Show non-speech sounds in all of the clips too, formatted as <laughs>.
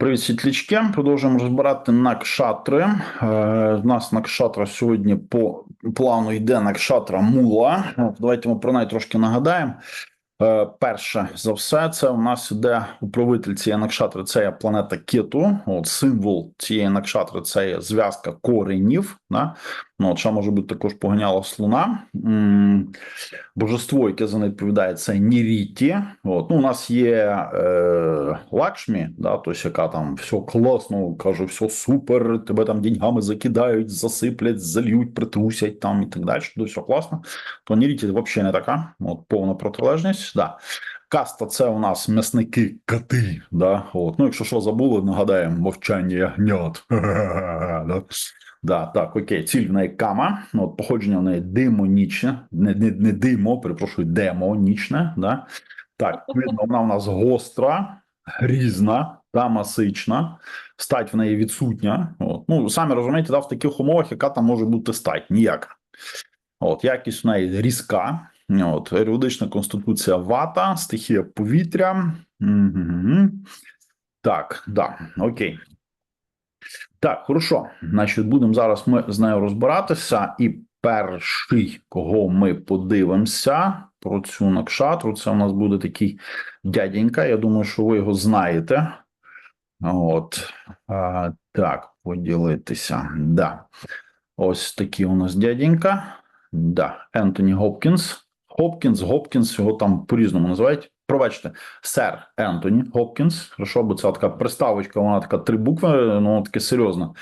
Привіт, світлічки. Продовжуємо розбирати накшатри. У нас накшатра сьогодні по плану йде накшатра мула. Давайте ми про неї трошки нагадаємо. Е, перше за все, це у нас іде управитель цієї накшатри. Це є планета Кету. От символ цієї накшатри це є зв'язка коренів. Да? Ну, от, ще може бути також поганяла слуна. М, Божество, яке за неї відповідає, це Ніріті. От, ну, у нас є е, Лакшмі, да, тобто, яка там все класно, каже, все супер, тебе там деньгами закидають, засиплять, зальють, притрусять там і так далі. Все класно. То Ніріті взагалі не така, от повна протилежність. Да. Каста це у нас м'ясники коти. Да? От. Ну, якщо що забули, нагадаємо мовчання ягнят. <laughs> Да? Да, так, окей, ціль в неї кама. От походження в неї демонічне, не, не, не димо, перепрошую, демонічне. Да? Так, видно, вона у нас гостра, грізна та масична. Стать в неї відсутня. От. Ну, самі розумієте, да, в таких умовах, яка там може бути стать? Ніяка. От, якість в неї різка. От, ерудична конституція вата, стихія повітря. Угу. Так, да, окей. Так, хорошо. Значить, будемо зараз ми з нею розбиратися. І перший, кого ми подивимося про цю накшатру, це у нас буде такий дяденька. Я думаю, що ви його знаєте. От а, так, поділитися. Да. Ось такий у нас дяденька. Да, Ентоні Гопкінс. Хопкінс, Гопкінс, його там по-різному називають. Пробачте, сер Ентоні Хопкінс. Хорошо, бо це така приставочка, вона така три букви, ну таке серйозна.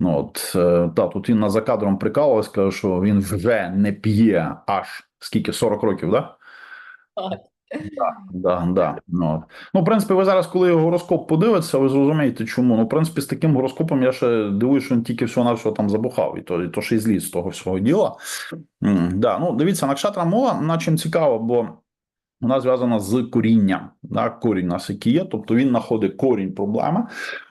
Ну от е, та тут він на за кадром прикалувався, сказав, що він вже не п'є аж скільки 40 років? Так. Да, да, да. От. ну, в принципі, ви зараз, коли гороскоп подивитеся, ви зрозумієте, чому. Ну, в принципі, з таким гороскопом я ще дивуюся, що він тільки всього на всього там забухав, і то, і то ще й зліз з того всього діла. М, да, ну, дивіться, Накшатра мова, на чим цікаво, бо вона зв'язана з корінням. Да? Корінь у нас який є, тобто він знаходить корінь проблеми.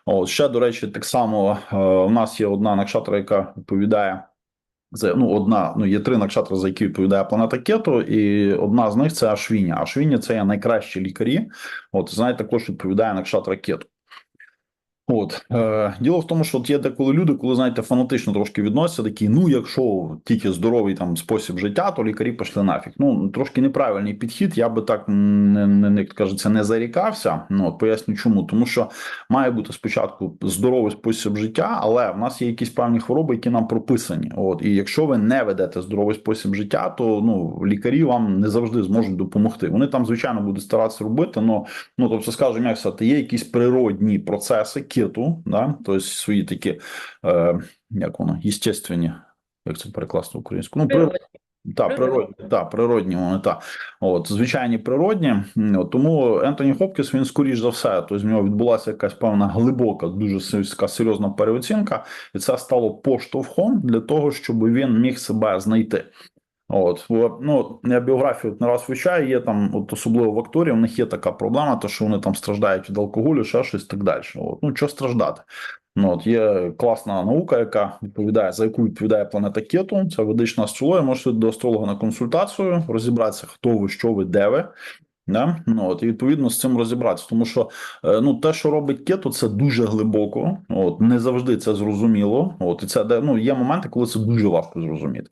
От, ще, до речі, так само е, у нас є одна накшатра, яка відповідає. За, ну, одна, ну, є три накшатри, за які відповідає планета Кету, і одна з них це Ашвіня. Ашвіня це є найкращі лікарі. От, знаєте, також відповідає накшатра Кету. От е, діло в тому, що от є деколи люди, коли знаєте, фанатично трошки відносяться, такі: ну, якщо тільки здоровий там спосіб життя, то лікарі пішли нафіг. Ну трошки неправильний підхід. Я би так не, не як кажеться, не зарікався. Ну от поясню, чому тому, що має бути спочатку здоровий спосіб життя, але в нас є якісь певні хвороби, які нам прописані. От і якщо ви не ведете здоровий спосіб життя, то ну лікарі вам не завжди зможуть допомогти. Вони там, звичайно, будуть старатися робити. Но ну тобто, скажімо, як сказати, є якісь природні процеси кету, да, тобто свої такі, е, як воно, єстественні, як це перекласти українську? Ну, природні. Так, природні, так, природні вони так. От, звичайні природні. От, тому Ентоні Хопкіс, він скоріш за все, тобто в нього відбулася якась певна глибока, дуже серйозна переоцінка, і це стало поштовхом для того, щоб він міг себе знайти. От ну я біографію не раз вивчаю, є там, от особливо в акторів, у них є така проблема, то що вони там страждають від алкоголю, ще щось так далі. От, ну що страждати? Ну от є класна наука, яка відповідає за яку відповідає планета Кету. Це ведична астрологія. Можете до астролога на консультацію, розібратися, хто ви, що ви, де ви. Да? Ну, от, І відповідно з цим розібратися, тому що е, ну те, що робить кето, це дуже глибоко. От не завжди це зрозуміло. От і це ну є моменти, коли це дуже важко зрозуміти.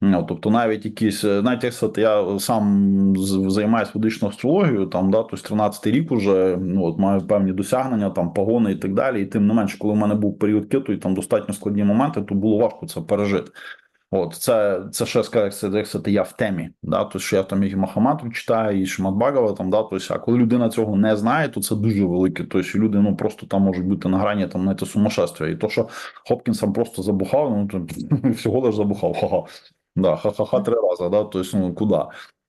Ну, тобто, навіть якісь, знаєте, як сказати, я сам займаюся ведичною астрологією, там да, тобто 13-й рік уже ну от маю певні досягнення, там погони і так далі. І тим не менше, коли в мене був період киту, і там достатньо складні моменти, то було важко це пережити. От це це ще сказати, як сказати, я в темі. Да, тобто, що я там і Махаматру читаю, і Шматбагова, там да, тобто, а коли людина цього не знає, то це дуже велике. Тобто люди ну просто там можуть бути на грані там на це сумасшествия. І то, що Хопкінсом просто забухав, ну то <laughs> всього лиш забухав. Ха-ха. Да, ха-ха-ха три рази, да, тобто, ну куди?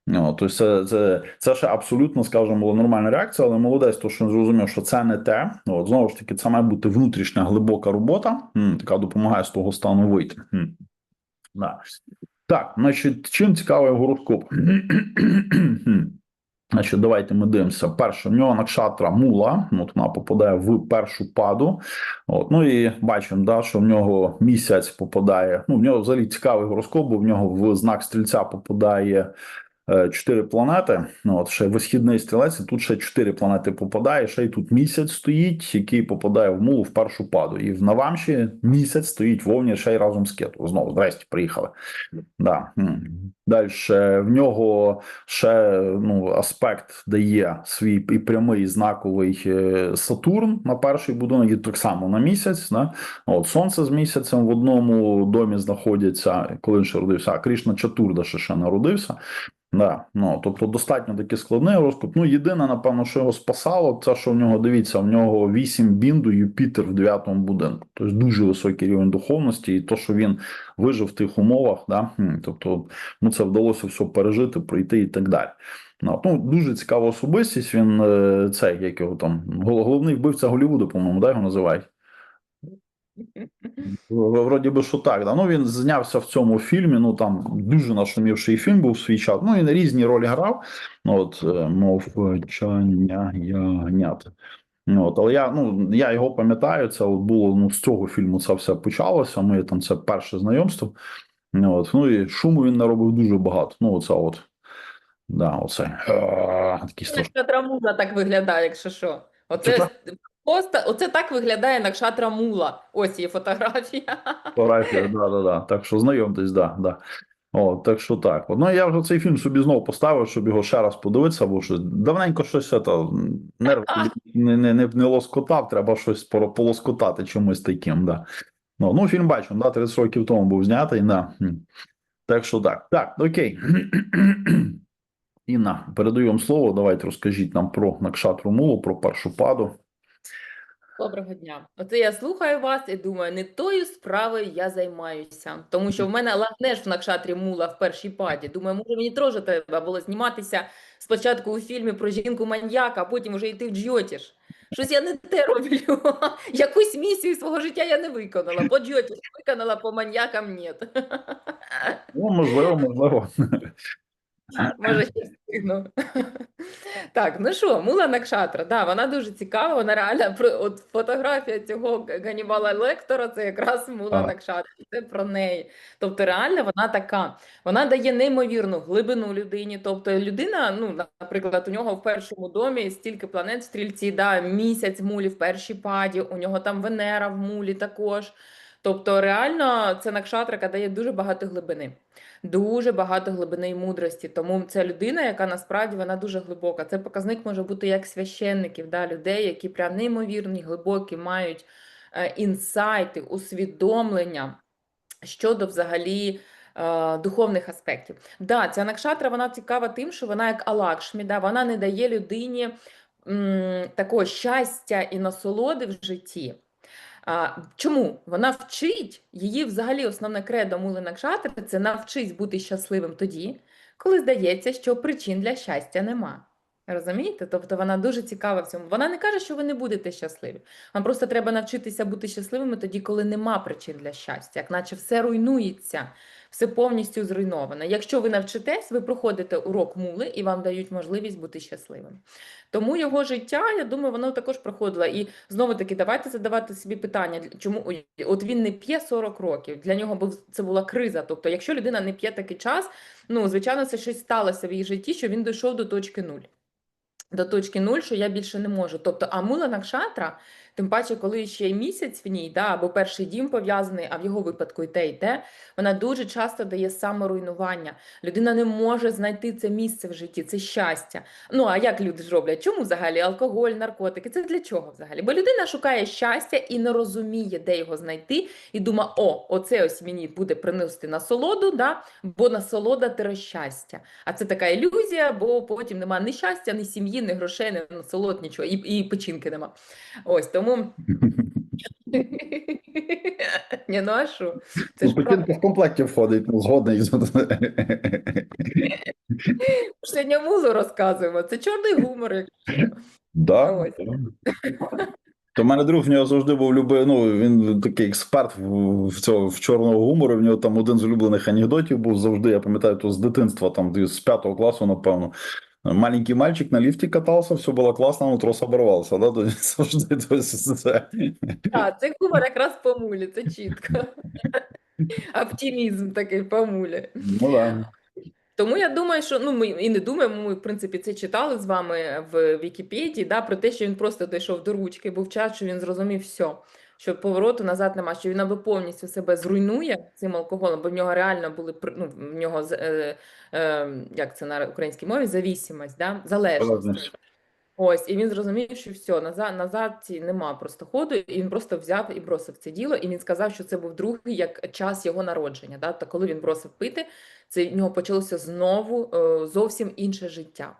Ну, тобто це, це, це ще абсолютно, скажімо, була нормальна реакція, але молодець, то що зрозумів, що це не те. От, Знову ж таки, це має бути внутрішня глибока робота, яка допомагає з того стану вийти. Да. Так, значить, чим цікавий гороскоп? <clears throat> Значить, давайте ми дивимося. Перше, в нього накшатра мула, от вона попадає в першу паду. От, Ну і бачимо, да, що в нього місяць попадає. Ну, в нього взагалі цікавий гороскоп, бо в нього в знак стрільця попадає чотири планети. Ну от ще висхідний стрілець, тут ще чотири планети попадає. Ще й тут місяць стоїть, який попадає в мулу в першу паду. І в Навамші місяць стоїть вовні ще й разом з кету. Знову здрасті, приїхали. Да. Далі в нього ще ну, аспект дає свій і прямий і знаковий е, Сатурн на перший будинок, і так само на місяць. Да? От сонце з місяцем в одному домі знаходяться, коли він ще родився, а Крішна Чатурда ще, ще народився. Да, ну тобто достатньо таки складний розкуп. Ну, єдине, напевно, що його спасало, це що в нього дивіться, в нього 8 бінду Юпітер в 9 будинку. Тобто дуже високий рівень духовності, і то, що він вижив в тих умовах, да, тобто ну це вдалося все пережити, пройти і так далі. Ну, ну дуже цікава особистість. Він е, цей, як його там, головний вбивця Голлівуду, по-моєму, да, його називають. Вроді би, що так. Да. Ну він знявся в цьому фільмі. Ну там дуже нашумівший фільм був свій час. Ну він різні ролі грав. Ну от е, мовчання ягнят. Ну, от, але я ну я його пам'ятаю. Це от було ну з цього фільму це все почалося. Ми там це перше знайомство. Ну, от, ну і шуму він наробив дуже багато. Ну, оце от. Да, оце. Е, Такий страшний. Накшатра так виглядає, якщо що. Оце, Просто, оце так виглядає Накшатра мула. Ось її фотографія. Фотографія, да, да, да. Так що знайомтесь, да, да. О, так що так. Ну я вже цей фільм собі знову поставив, щоб його ще раз подивитися, бо що давненько щось це, нерв не, не, не, не лоскотав, треба щось полоскотати чимось таким. Да. Ну, ну фільм бачу, да, 30 років тому був знятий. Да. Так що так. Так, окей. <clears throat> Інна, передаю вам слово. Давайте розкажіть нам про Накшатру Мулу, про першу паду. Доброго дня. Оце я слухаю вас і думаю, не тою справою я займаюся. Тому що в мене лагнеш в Накшатрі мула в першій паді. Думаю, може мені теж треба було зніматися спочатку у фільмі про жінку-маньяка, а потім вже йти в Джйотіш. Щось я не те роблю. <laughs> Якусь місію свого життя я не виконала. По Джйотіш виконала, по маньякам ні. <laughs> Ну, можливо, можливо. <clears throat> Може, ще встигну. <laughs> Так, ну що, Мула Накшатра, да, вона дуже цікава, вона реально от фотографія цього Ганнібала Лектора, це якраз Мула. Накшатра, це про неї. Тобто, реально вона така, вона дає неймовірну глибину людині. Тобто, людина, ну, наприклад, у нього в першому домі стільки планет в стрільці, да, місяць мулі в першій паді, у нього там Венера в мулі також. Тобто, реально, це Накшатра, яка дає дуже багато глибини дуже багато глибини і мудрості. Тому це людина, яка насправді вона дуже глибока. Це показник може бути як священників, да, людей, які прям неймовірні, глибокі, мають е, інсайти, усвідомлення щодо взагалі. е, Духовних аспектів. Да, ця накшатра вона цікава тим, що вона як Алакшмі, да, вона не дає людині м, такого щастя і насолоди в житті. А, чому? Вона вчить, її взагалі основне кредо Мули Накшатри – це навчись бути щасливим тоді, коли здається, що причин для щастя нема. Розумієте? Тобто вона дуже цікава в цьому. Вона не каже, що ви не будете щасливі. Вам просто треба навчитися бути щасливими тоді, коли нема причин для щастя, як наче все руйнується, все повністю зруйновано. Якщо ви навчитесь, ви проходите урок мули і вам дають можливість бути щасливим. Тому його життя, я думаю, воно також проходило. І знову таки, давайте задавати собі питання, чому от він не п'є 40 років. Для нього був це була криза. Тобто, якщо людина не п'є такий час, ну звичайно, це щось сталося в її житті, що він дійшов до точки нуль. До точки нуль, що я більше не можу. Тобто, амула Накшатра, тим паче, коли ще й місяць в ній, да, або перший дім пов'язаний, а в його випадку і те, і те, вона дуже часто дає саморуйнування. Людина не може знайти це місце в житті, це щастя. Ну а як люди ж роблять? Чому взагалі алкоголь, наркотики? Це для чого взагалі? Бо людина шукає щастя і не розуміє, де його знайти, і думає, о, оце ось мені буде приносити насолоду, да? бо насолода тире щастя. А це така ілюзія, бо потім нема ні щастя, ні сім'ї, ні грошей, ні насолод, нічого, і, і печінки нема. Ось тому. Ні, ну а що? Це ж Ну, правда. пекінка в комплекті входить, ну, згодний. Сьогодні музу розказуємо. Це чорний гумор. якщо. Да. То в мене друг в нього завжди був любий, ну він такий експерт в, в цього в чорного гумору. В нього там один з улюблених анекдотів був завжди. Я пам'ятаю, то з дитинства, там з п'ятого класу, напевно. Маленький мальчик на ліфті катався, все було класно, но трос оборвався. Да? То есть, це. Так, це гумор якраз по мулі, це чітко. <laughs> Оптимізм такий по мулі. Ну да. Тому я думаю, що ну ми і не думаємо. Ми в принципі це читали з вами в Вікіпедії, да, про те, що він просто дійшов до ручки. Був час, що він зрозумів все, що повороту назад нема, що він або повністю себе зруйнує цим алкоголем, бо в нього реально були ну, в нього е, е, як це на українській мові, завісимость, да? залежність. Залежність. Ось, і він зрозумів, що все, назад, назад ці нема просто ходу, і він просто взяв і бросив це діло. І він сказав, що це був другий як час його народження. Да? Та коли він бросив пити, це в нього почалося знову е, зовсім інше життя.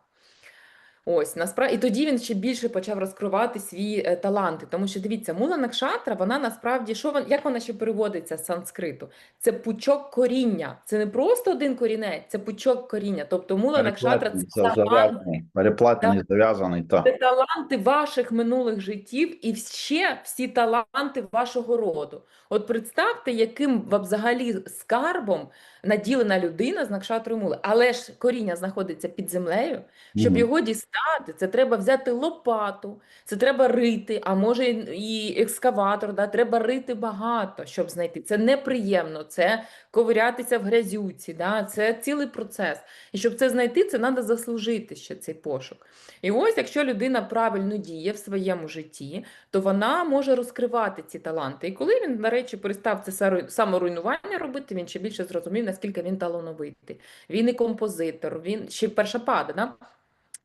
Ось насправді, і тоді він ще більше почав розкривати свої е, таланти. Тому що дивіться, мула Накшатра, вона насправді що вона, як вона ще переводиться з санскриту? Це пучок коріння. Це не просто один корінець, це пучок коріння. Тобто мула Накшатра це таланти, зав'язаний, переплетений, зав'язаний, так. це таланти ваших минулих життів і ще всі таланти вашого роду. От представте, яким взагалі скарбом наділена людина з накшатрою мули. Але ж коріння знаходиться під землею. Щоб Мгм. його дістати, це треба взяти лопату, це треба рити, а може і екскаватор. Да? Треба рити багато, щоб знайти. Це неприємно, це ковирятися в грязюці, да? це цілий процес. І щоб це знайти, це треба заслужити ще цей пошук. І ось, якщо людина правильно діє в своєму житті, то вона може розкривати ці таланти. І коли він, до речі, перестав це саморуйнування робити, він ще більше зрозумів, наскільки він талановитий. Він і композитор, він ще перша пада, да?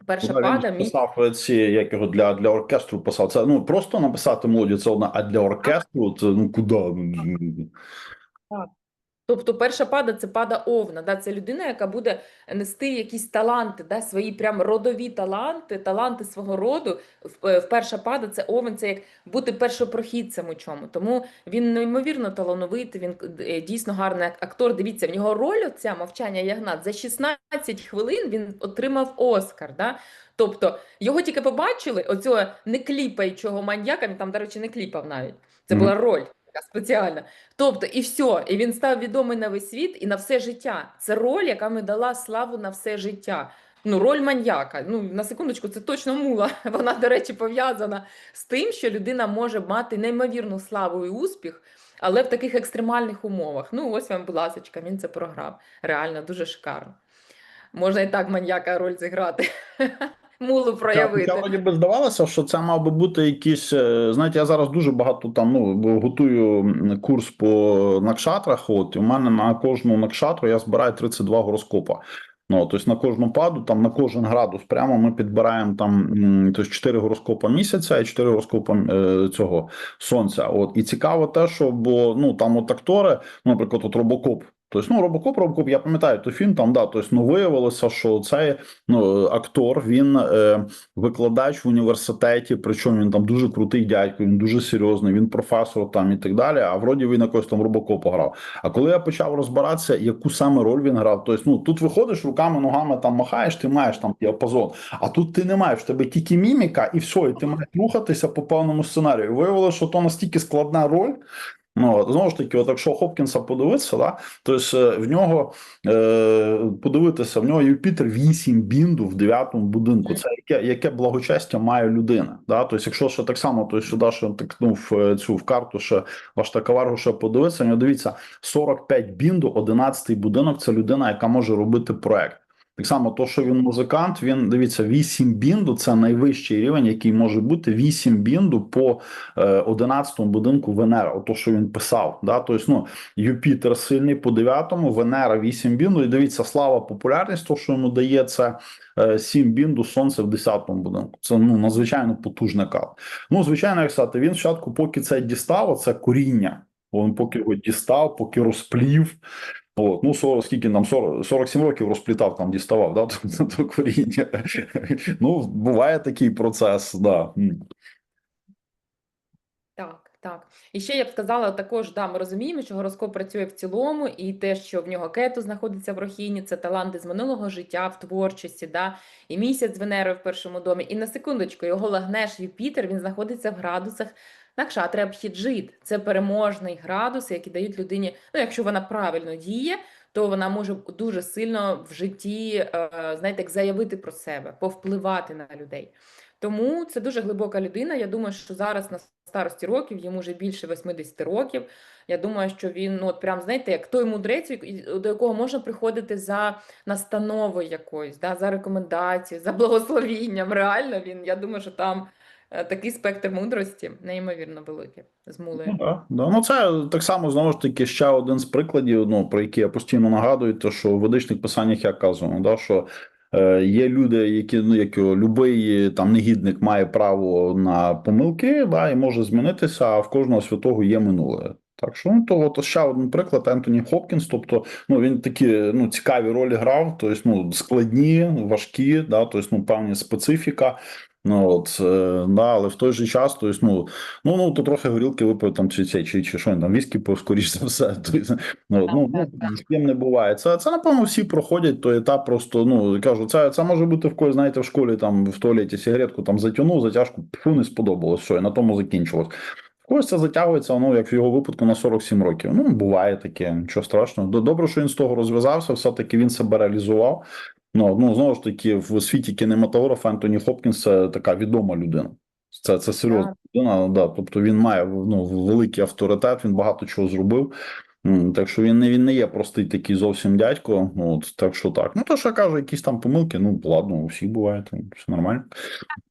Перша пада мій писав е, ці, як його для, для оркестру писав. Це ну просто написати мелодію, це одна, а для оркестру це ну куди? Ну, Тобто перша пада це пада овна, да? це людина, яка буде нести якісь таланти, да? свої прям родові таланти, таланти свого роду. В, е, перша пада це овен, це як бути першопрохідцем у чому. Тому він неймовірно талановитий, він е, дійсно гарний актор. Дивіться, в нього роль оця мовчання Ягнат за 16 хвилин він отримав Оскар. Да? Тобто його тільки побачили, оцього не кліпаючого маньяка, він там, до речі, не кліпав навіть. Це була роль така спеціальна. Тобто, і все, і він став відомий на весь світ і на все життя. Це роль, яка ми дала славу на все життя. Ну, роль маньяка. Ну, на секундочку, це точно мула. <laughs> Вона, до речі, пов'язана з тим, що людина може мати неймовірну славу і успіх, але в таких екстремальних умовах. Ну, ось вам, будь ласочка, він це програв. Реально дуже шикарно. Можна і так маньяка роль зіграти. <laughs> Мулу проявити. Я вроді би здавалося, що це мав би бути якийсь. е, Знаєте, я зараз дуже багато там ну готую курс по накшатрах. От і у мене на кожну накшатру я збираю 32 гороскопа. Ну, тобто на кожну паду, там на кожен градус прямо ми підбираємо там тобто 4 гороскопа місяця і 4 гороскопа е, цього сонця. От і цікаво те, що бо ну там от актори, наприклад, от Робокоп. Тобто, ну, Робокоп, Робокоп, я пам'ятаю, то фільм там, да, тобто, ну, виявилося, що цей ну, актор, він е, викладач в університеті, причому він там дуже крутий дядько, він дуже серйозний, він професор там і так далі. А вроді він якось там Робокопа грав. А коли я почав розбиратися, яку саме роль він грав, тобто, ну тут виходиш руками, ногами там махаєш, ти маєш там діапазон, а тут ти не маєш в тебе тільки міміка, і все, і ти маєш рухатися по певному сценарію. Виявилося, що то настільки складна роль. Ну, знову ж таки, от якщо Хопкінса подивитися, да, то е, в нього е, подивитися, в нього Юпітер 8 бінду в дев'ятому будинку. Це яке, яке благочестя має людина. Да? Тобто, якщо ще так само, то сюди ще тикнув е, цю в карту, ще ваш такаваргу ще подивитися, в нього дивіться, 45 бінду, 11 будинок це людина, яка може робити проект. Так само, то, що він музикант, він дивіться, 8 бінду це найвищий рівень, який може бути 8 бінду по е, 11 будинку Венера. Ото, що він писав. Да? Тобто, ну, Юпітер сильний по 9-му, Венера 8 бінду. І дивіться, слава популярність, то, що йому дає це е, 7 бінду, сонце в 10-му будинку. Це ну, надзвичайно потужна карта. Ну, звичайно, як сказати, він спочатку, поки це дістав, це коріння. Він поки його дістав, поки розплів. От, ну, 40, скільки нам 40, 47 років розплітав, там діставав, да, <laughs> то коріння. Ну, буває такий процес, да. Так, так. І ще я б сказала, також да, ми розуміємо, що гороскоп працює в цілому, і те, що в нього кету знаходиться в Рохіні, це таланти з минулого життя в творчості, да, і місяць з Венерою в першому домі. І на секундочку, його лагнеш Юпітер, він знаходиться в градусах Накшатри Абхіджит. Це переможний градус, які дають людині, ну, якщо вона правильно діє, то вона може дуже сильно в житті, е, знаєте, як заявити про себе, повпливати на людей. Тому це дуже глибока людина. Я думаю, що зараз на старості років йому вже більше 80 років. Я думаю, що він, ну от прям знаєте, як той мудрець, до якого можна приходити за настановою якоюсь, да, за рекомендацією, за благословінням. Реально він, я думаю, що там такий спектр мудрості неймовірно великий з Ну, мулею. да, да. ну це так само знову ж таки ще один з прикладів, ну про які я постійно нагадую, то що в ведичних писаннях як казано, да, що е, є люди, які ну як любий там негідник має право на помилки, да, і може змінитися, а в кожного святого є минуле. Так що ну, то от ще один приклад Ентоні Хопкінс. Тобто, ну він такі ну цікаві ролі грав, тобто ну складні, важкі, да, тобто ну певні специфіка. Ну от е, да, але в той же час, тобто, ну Ну, ну, то трохи горілки випив там чи цей, чи, чи що там, віскі пив, скоріш за все. <laughs> Тобто, ну, ну, ну, з ким не буває. Це, це, напевно, всі проходять той етап просто, ну, кажу, це, це може бути в когось, знаєте, в школі там в туалеті сигаретку там затягнув, затяжку, фу, не сподобалось, все, і на тому закінчилось. В когось це затягується, ну, як в його випадку, на 47 років. Ну, буває таке, нічого страшного. Добре, що він з того розв'язався, все-таки він себе реалізував. Ну, ну, знову ж таки, в світі кінематографа Ентоні Хопкінс це така відома людина. Це, це серйозна людина, да, тобто він має ну, великий авторитет, він багато чого зробив. Так що він не він не є простий такий зовсім дядько. От так що так. Ну то що я кажу, якісь там помилки. Ну ладно, у всіх буває, все нормально.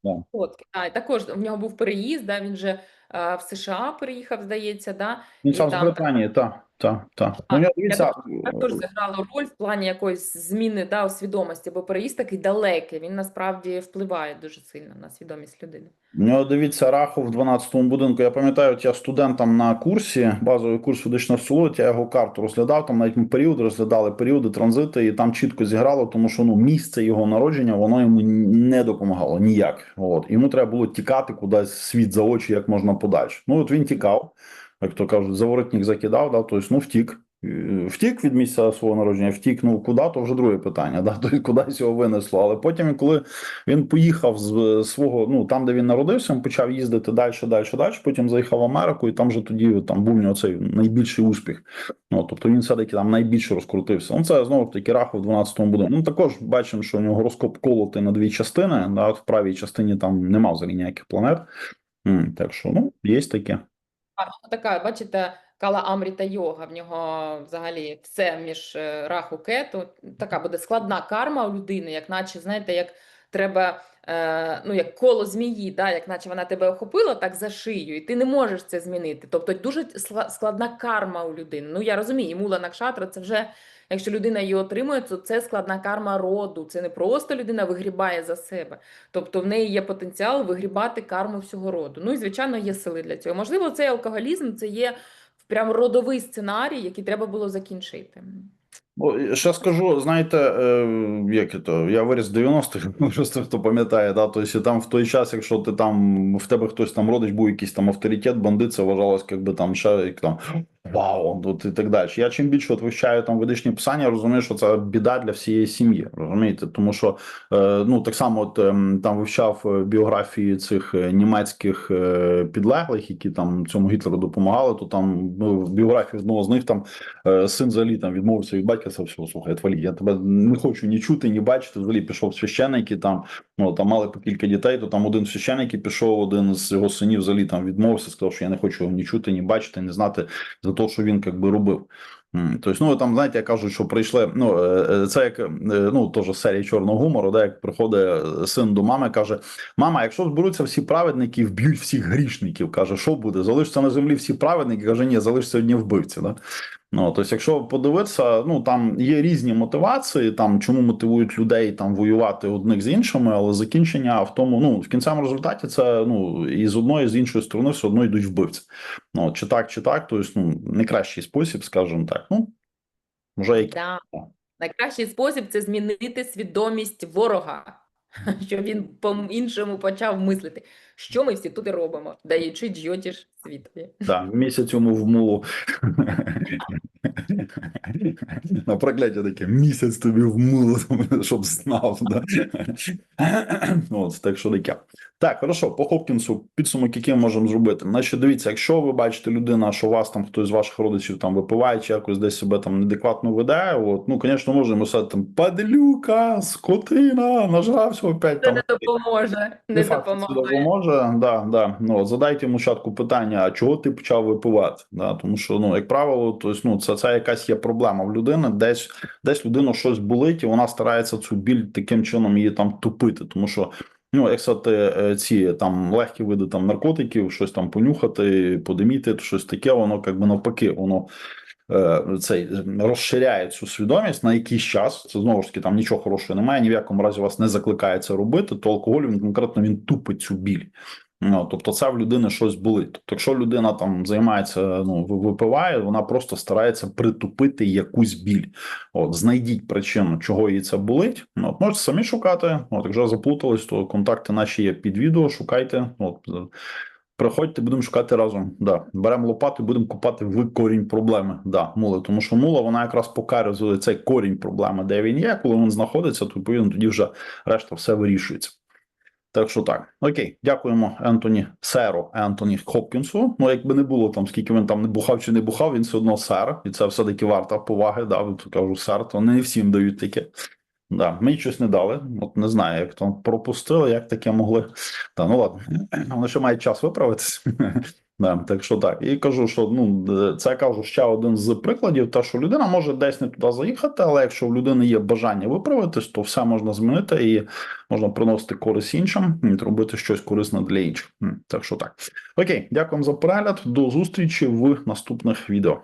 Да. Фотки. А, також в нього був переїзд, да, він же а, в США переїхав, здається, да. Він сам з Британії, так, так, так. А, Ну, дивіться, Також зіграло роль в плані якоїсь зміни да, у свідомості, бо переїзд такий далекий, він насправді впливає дуже сильно на свідомість людини. У нього дивіться Рахов в 12-му будинку. Я пам'ятаю, я студентам на курсі, базовий курс ведичного астрології, я його карту розглядав. Там навіть ми періоди розглядали періоди, транзити, і там чітко зіграло, тому що ну місце його народження воно йому не допомагало ніяк. От йому треба було тікати кудись світ за очі, як можна подальше. Ну от він тікав, як то кажуть, заворотник закидав, да, тобто, ну втік. Втік від місця свого народження, втік, ну куди, то вже друге питання. Да? <laughs> Тобто кудись його винесло. Але потім, коли він поїхав з свого, ну там, де він народився, він почав їздити далі, далі, далі. Потім заїхав в Америку, і там вже тоді там був у нього цей найбільший успіх. Ну тобто він все-таки там найбільше розкрутився. Ну це знову ж таки раху в 12-му будинку. Ну також бачимо, що у нього гороскоп колотий на дві частини. Да? В правій частині там нема взагалі ніяких планет. Так що ну є таке. Ну, така, бачите, Кала Амріта йога, в нього взагалі все між е, раху кету. Така буде складна карма у людини, як наче, знаєте, як треба, е, ну, як коло змії, да, як наче вона тебе охопила так за шию, і ти не можеш це змінити. Тобто дуже складна карма у людини. Ну, я розумію, мула накшатра це вже, якщо людина її отримує, то це складна карма роду. Це не просто людина вигрібає за себе. Тобто в неї є потенціал вигрібати карму всього роду. Ну і звичайно є сили для цього. Можливо, цей алкоголізм це є прям родовий сценарій, який треба було закінчити. О, Ще скажу, знаєте, е, як то, я виріс 90-х, <laughs> просто хто пам'ятає, да, тобто там в той час, якщо ти там, в тебе хтось там родич був якийсь там авторитет, бандит, це вважалось, якби там ще як там вау, от і так далі. Я чим більше от вивчаю там ведичні писання, розумію, що це біда для всієї сім'ї, розумієте? Тому що е, ну так само от ем, там вивчав е, біографії цих е, німецьких підлеглих, які там цьому Гітлеру допомагали, то там ну, в біографії одного з них там Син взагалі там відмовився від батька, сказав, все, слухай, отвалі, я тебе не хочу ні чути, ні бачити. Взагалі пішов священники, там, ну, там мали по кілька дітей, то там один священник пішов, один з його синів взагалі там відмовився, сказав, що я не хочу ні чути, ні бачити, ні знати за те, що він як би робив. Тобто, ну там, знаєте, я кажу, що прийшли. Ну е, е, це як е, ну теж серія чорного гумору, де як приходить син до мами, каже: Мама, якщо зберуться всі праведники, вб'ють всіх грішників, каже, що буде? Залишиться на землі всі праведники, каже, ні, залишиться одні вбивці. Да? Ну, тобто, якщо подивитися, ну там є різні мотивації, там чому мотивують людей там воювати одних з іншими, але закінчення в тому, ну в кінцевому результаті це ну і з одної, і з іншої сторони все одно йдуть вбивці. Ну чи так, чи так, тобто, ну не кращий спосіб, скажімо так. Ну може, які Да. Найкращий спосіб це змінити свідомість ворога, <laughs> щоб він по-іншому почав мислити. Що ми всі тут робимо, даючи джйотіш світові. Да, місяць йому в мулу. На прокляття таке місяць тобі в мулу, щоб знав. Да? От, так що таке. Так, хорошо, по Хопкінсу підсумок, який ми можемо зробити. Значить, дивіться, якщо ви бачите людина, що у вас там хтось з ваших родичів там випиває чи якось десь себе там неадекватно веде, от, ну, звісно, можемо сказати там падлюка, скотина, нажрався опять Це там. не допоможе. Не, Не факт, що допоможе. Да, да. Ну, задайте йому спочатку питання, а чого ти почав випивати? Да, тому що, ну, як правило, то ну, це, це якась є проблема в людини, десь, десь людину щось болить, і вона старається цю біль таким чином її там тупити. Тому що, ну, як сказати, е, ці там легкі види там наркотиків, щось там понюхати, подиміти, щось таке, воно якби навпаки, воно. Е, Цей розширяє цю свідомість на якийсь час. Це знову ж таки там нічого хорошого немає. Ні в якому разі вас не закликає це робити. То алкоголь він конкретно він тупить цю біль. Ну, тобто, це в людини щось болить. Тобто, якщо людина там займається, ну випиває, вона просто старається притупити якусь біль. От знайдіть причину, чого їй це болить. Ну, от можете самі шукати. От якщо заплутались, то контакти наші є під відео. Шукайте. От е, приходьте, будемо шукати разом. Да, беремо лопату, і будемо копати в корінь проблеми. Да, мули, тому що мула вона якраз показує цей корінь проблеми, де він є. Коли він знаходиться, то відповідно тоді вже решта все вирішується. Так що так, окей, дякуємо Ентоні Серу Ентоні Хопкінсу. Ну, якби не було там, скільки він там не бухав чи не бухав, він все одно сер, і це все-таки варта поваги. Да, кажу, сер, то не всім дають таке. Да, мені щось не дали. От не знаю, як там пропустили, як таке могли. Та ну ладно, <clears throat> вони ще мають час виправитись. <laughs> Да, так що так. І кажу, що ну це кажу ще один з прикладів, те, що людина може десь не туди заїхати, але якщо в людини є бажання виправитись, то все можна змінити і можна приносити користь іншим і робити щось корисне для інших. Так що так. Окей, дякую за перегляд. До зустрічі в наступних відео.